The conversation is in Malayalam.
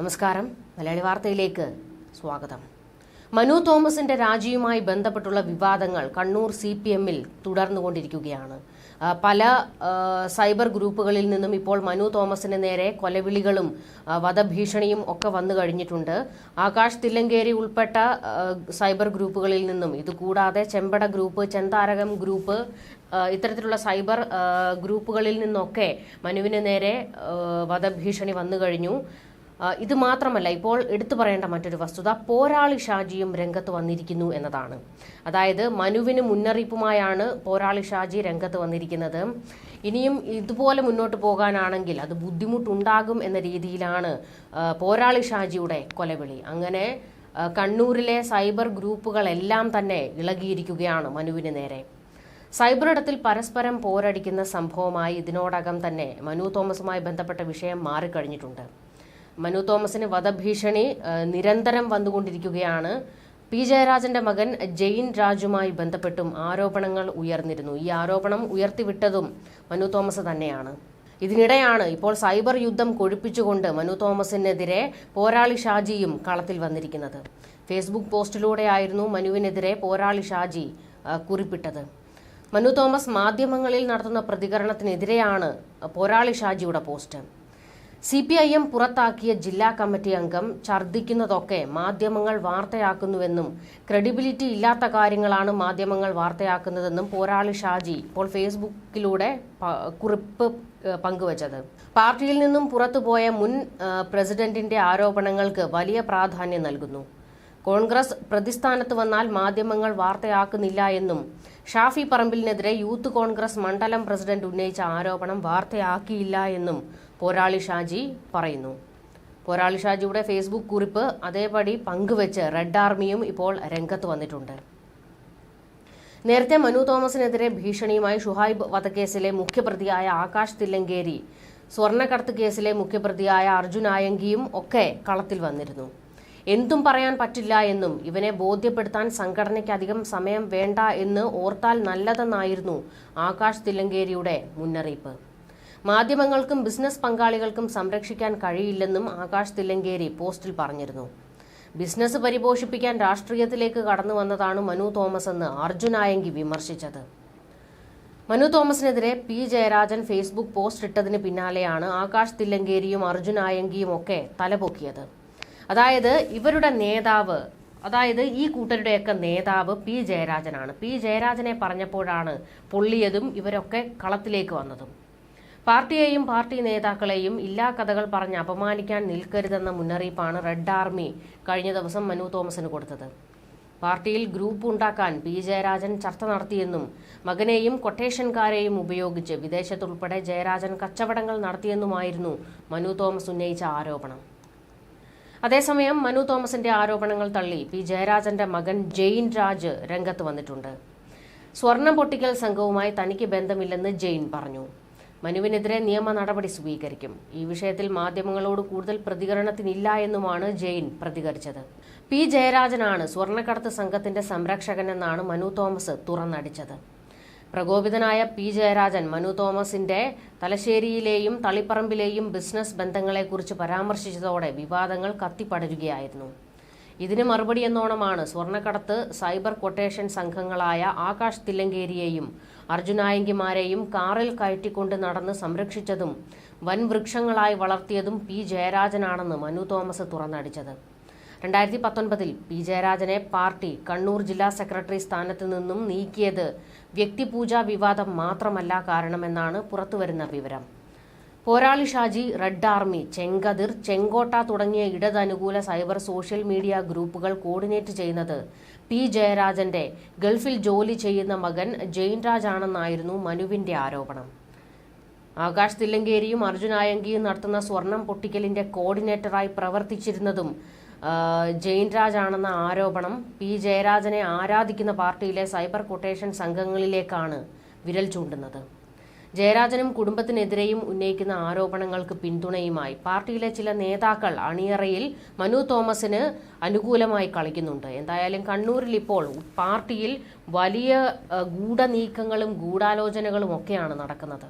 നമസ്കാരം. മലയാളി വാർത്തയിലേക്ക് സ്വാഗതം. മനു തോമസിന്റെ രാജിയുമായി ബന്ധപ്പെട്ടുള്ള വിവാദങ്ങൾ കണ്ണൂർ സി പി എമ്മിൽ തുടർന്നുകൊണ്ടിരിക്കുകയാണ് പല സൈബർ ഗ്രൂപ്പുകളിൽ നിന്നും ഇപ്പോൾ മനു തോമസിന് നേരെ കൊലവിളികളും വധഭീഷണിയും ഒക്കെ വന്നു കഴിഞ്ഞിട്ടുണ്ട്. ആകാശ് തില്ലങ്കേരി ഉൾപ്പെട്ട സൈബർ ഗ്രൂപ്പുകളിൽ നിന്നും ഇതുകൂടാതെ ചെമ്പട ഗ്രൂപ്പ് ചെന്താരകം ഗ്രൂപ്പ് ഇത്തരത്തിലുള്ള സൈബർ ഗ്രൂപ്പുകളിൽ നിന്നൊക്കെ മനുവിന് നേരെ വധഭീഷണി വന്നു കഴിഞ്ഞു. ഇത് മാത്രമല്ല ഇപ്പോൾ എടുത്തു പറയേണ്ട മറ്റൊരു വസ്തുത പോരാളി ഷാജിയും രംഗത്ത് വന്നിരിക്കുന്നു എന്നതാണ്. അതായത് മനുവിന് മുന്നറിയിപ്പുമായാണ് പോരാളി ഷാജി രംഗത്ത് വന്നിരിക്കുന്നത്. ഇനിയും ഇതുപോലെ മുന്നോട്ട് പോകാനാണെങ്കിൽ അത് ബുദ്ധിമുട്ടുണ്ടാകും എന്ന രീതിയിലാണ് പോരാളി ഷാജിയുടെ കൊലവിളി. അങ്ങനെ കണ്ണൂരിലെ സൈബർ ഗ്രൂപ്പുകളെല്ലാം തന്നെ ഇളകിയിരിക്കുകയാണ് മനുവിന് നേരെ. സൈബർ ഇടത്തിൽ പരസ്പരം പോരടിക്കുന്ന സംഭവമായി ഇതിനോടകം തന്നെ മനു തോമസുമായി ബന്ധപ്പെട്ട വിഷയം മാറിക്കഴിഞ്ഞിട്ടുണ്ട്. മനു തോമസിന് വധഭീഷണി നിരന്തരം വന്നുകൊണ്ടിരിക്കുകയാണ്. പി ജയരാജന്റെ മകൻ ജെയിൻ രാജുമായി ബന്ധപ്പെട്ടും ആരോപണങ്ങൾ ഉയർന്നിരുന്നു. ഈ ആരോപണം ഉയർത്തിവിട്ടതും മനു തോമസ് തന്നെയാണ്. ഇതിനിടെയാണ് ഇപ്പോൾ സൈബർ യുദ്ധം കൊഴുപ്പിച്ചുകൊണ്ട് മനു തോമസിനെതിരെ പോരാളി ഷാജിയും കളത്തിൽ വന്നിരിക്കുന്നത്. ഫേസ്ബുക്ക് പോസ്റ്റിലൂടെയായിരുന്നു മനുവിനെതിരെ പോരാളി ഷാജി കുറിപ്പിട്ടത്. മനു തോമസ് മാധ്യമങ്ങളിൽ നടത്തുന്ന പ്രതികരണത്തിനെതിരെയാണ് പോരാളി ഷാജിയുടെ post. C P I M പുറത്താക്കിയ ജില്ലാ കമ്മിറ്റി അംഗം ഛർദ്ദിക്കുന്നതൊക്കെ മാധ്യമങ്ങൾ വാർത്തയാക്കുന്നുവെന്നും ക്രെഡിബിലിറ്റി ഇല്ലാത്ത കാര്യങ്ങളാണ് മാധ്യമങ്ങൾ വാർത്തയാക്കുന്നതെന്നും പോരാളി ഷാജി ഇപ്പോൾ ഫേസ്ബുക്കിലൂടെ കുറിപ്പ് പങ്കുവച്ചത്. പാർട്ടിയിൽ നിന്നും പുറത്തുപോയ മുൻ പ്രസിഡന്റിന്റെ ആരോപണങ്ങൾക്ക് വലിയ പ്രാധാന്യം നൽകുന്നു. കോൺഗ്രസ് പ്രതിസ്ഥാനത്ത് വന്നാൽ മാധ്യമങ്ങൾ വാർത്തയാക്കുന്നില്ല എന്നും ഷാഫി പറമ്പിലിനെതിരെ യൂത്ത് കോൺഗ്രസ് മണ്ഡലം പ്രസിഡന്റ് ഉന്നയിച്ച ആരോപണം വാർത്തയാക്കിയില്ല എന്നും പോരാളി ഷാജി പറയുന്നു. പോരാളി ഷാജിയുടെ ഫേസ്ബുക്ക് കുറിപ്പ് അതേപടി പങ്കുവച്ച് റെഡ് ആർമിയും ഇപ്പോൾ രംഗത്ത് വന്നിട്ടുണ്ട്. നേരത്തെ മനു തോമസിനെതിരെ ഭീഷണിയുമായി ഷുഹൈബ് വധക്കേസിലെ മുഖ്യപ്രതിയായ ആകാശ് തില്ലങ്കേരി സ്വർണക്കടത്ത് കേസിലെ മുഖ്യപ്രതിയായ അർജുൻ ആയങ്കിയും ഒക്കെ കളത്തിൽ വന്നിരുന്നു. എന്തും പറയാൻ പറ്റില്ല എന്നും ഇവനെ ബോധ്യപ്പെടുത്താൻ സംഘടനയ്ക്ക് അധികം സമയം വേണ്ട എന്ന് ഓർത്താൽ നല്ലതെന്നായിരുന്നു ആകാശ് തില്ലങ്കേരിയുടെ മുന്നറിയിപ്പ്. മാധ്യമങ്ങൾക്കും ബിസിനസ് പങ്കാളികൾക്കും സംരക്ഷിക്കാൻ കഴിയില്ലെന്നും ആകാശ് തില്ലങ്കേരി പോസ്റ്റിൽ പറഞ്ഞിരുന്നു. ബിസിനസ് പരിപോഷിപ്പിക്കാൻ രാഷ്ട്രീയത്തിലേക്ക് കടന്നു വന്നതാണ് മനു തോമസ് എന്ന് അർജുൻ ആയങ്കി വിമർശിച്ചത്. മനു തോമസിനെതിരെ പി ജയരാജൻ ഫേസ്ബുക്ക് പോസ്റ്റ് ഇട്ടതിന് പിന്നാലെയാണ് ആകാശ് തില്ലങ്കേരിയും അർജുൻ ആയങ്കിയും ഒക്കെ തലപൊക്കിയത്. അതായത് ഇവരുടെ നേതാവ് അതായത് ഈ കൂട്ടരുടെയൊക്കെ നേതാവ് പി ജയരാജനാണ്. പി ജയരാജനെ പറഞ്ഞപ്പോഴാണ് പൊള്ളിയതും ഇവരൊക്കെ കളത്തിലേക്ക് വന്നതും. പാർട്ടിയെയും പാർട്ടി നേതാക്കളെയും ഇല്ലാ കഥകൾ പറഞ്ഞ് അപമാനിക്കാൻ നിൽക്കരുതെന്ന മുന്നറിയിപ്പാണ് റെഡ് ആർമി കഴിഞ്ഞ ദിവസം മനു തോമസിന് കൊടുത്തത്. പാർട്ടിയിൽ ഗ്രൂപ്പ് ഉണ്ടാക്കാൻ പി ജയരാജൻ ചർച്ച നടത്തിയെന്നും മകനെയും കൊട്ടേഷൻകാരെയും ഉപയോഗിച്ച് വിദേശത്തുൾപ്പെടെ ജയരാജൻ കച്ചവടങ്ങൾ നടത്തിയെന്നുമായിരുന്നു മനു തോമസ് ഉന്നയിച്ച ആരോപണം. അതേസമയം മനു തോമസിന്റെ ആരോപണങ്ങൾ തള്ളി പി ജയരാജന്റെ മകൻ ജെയിൻ രാജ് രംഗത്ത് വന്നിട്ടുണ്ട്. സ്വർണം പൊട്ടിക്കൽ സംഘവുമായി തനിക്ക് ബന്ധമില്ലെന്ന് ജെയിൻ പറഞ്ഞു. മനുവിനെതിരെ നിയമ നടപടി സ്വീകരിക്കും. ഈ വിഷയത്തിൽ മാധ്യമങ്ങളോട് കൂടുതൽ പ്രതികരണത്തിനില്ല എന്നുമാണ് ജെയിൻ പ്രതികരിച്ചത്. പി ജയരാജനാണ് സ്വർണക്കടത്ത് സംഘത്തിന്റെ സംരക്ഷകനെന്നാണ് മനു തോമസ് തുറന്നടിച്ചത്. പ്രകോപിതനായ പി ജയരാജൻ മനു തോമസിന്റെ തലശ്ശേരിയിലെയും തളിപ്പറമ്പിലെയും ബിസിനസ് ബന്ധങ്ങളെക്കുറിച്ച് പരാമർശിച്ചതോടെ വിവാദങ്ങൾ കത്തിപ്പടരുകയായിരുന്നു. ഇതിന് മറുപടി എന്നോണമാണ് സ്വർണക്കടത്ത് സൈബർ കൊട്ടേഷൻ സംഘങ്ങളായ ആകാശ് തില്ലങ്കേരിയെയും അർജുനായങ്കിമാരെയും കാറിൽ കയറ്റിക്കൊണ്ട് നടന്ന് സംരക്ഷിച്ചതും വൻ വൃക്ഷങ്ങളായി വളർത്തിയതും പി ജയരാജനാണെന്ന് മനു തോമസ് തുറന്നടിച്ചത്. രണ്ടായിരത്തി പത്തൊൻപതിൽ പി ജയരാജനെ പാർട്ടി കണ്ണൂർ ജില്ലാ സെക്രട്ടറി സ്ഥാനത്ത് നിന്നും നീക്കിയത് വ്യക്തിപൂജാ വിവാദം മാത്രമല്ല കാരണമെന്നാണ് പുറത്തുവരുന്ന വിവരം. പോരാളി ഷാജി റെഡ് ആർമി ചെങ്കതിർ ചെങ്കോട്ട തുടങ്ങിയ ഇടതനുകൂല സൈബർ സോഷ്യൽ മീഡിയ ഗ്രൂപ്പുകൾ കോർഡിനേറ്റ് ചെയ്യുന്നത് പി ജയരാജന്റെ ഗൾഫിൽ ജോലി ചെയ്യുന്ന മകൻ ജെയിൻരാജ് ആണെന്നായിരുന്നു മനുവിന്റെ ആരോപണം. ആകാശ് തില്ലങ്കേരിയും അർജുനായങ്കിയും നടത്തുന്ന സ്വർണം പൊട്ടിക്കലിന്റെ കോർഡിനേറ്ററായി പ്രവർത്തിച്ചിരുന്നതും ജെയിൻ ആണെന്ന ആരോപണം പി ജയരാജനെ ആരാധിക്കുന്ന പാർട്ടിയിലെ സൈബർ കൊട്ടേഷൻ സംഘങ്ങളിലേക്കാണ് വിരൽ ചൂണ്ടുന്നത്. ജയരാജനും കുടുംബത്തിനെതിരെയും ഉന്നയിക്കുന്ന ആരോപണങ്ങൾക്ക് പിന്തുണയുമായി പാർട്ടിയിലെ ചില നേതാക്കൾ അണിയറയിൽ മനു തോമസിന് അനുകൂലമായി കളിക്കുന്നുണ്ട്. എന്തായാലും കണ്ണൂരിൽ ഇപ്പോൾ പാർട്ടിയിൽ വലിയ ഗൂഢനീക്കങ്ങളും ഗൂഢാലോചനകളും ഒക്കെയാണ് നടക്കുന്നത്.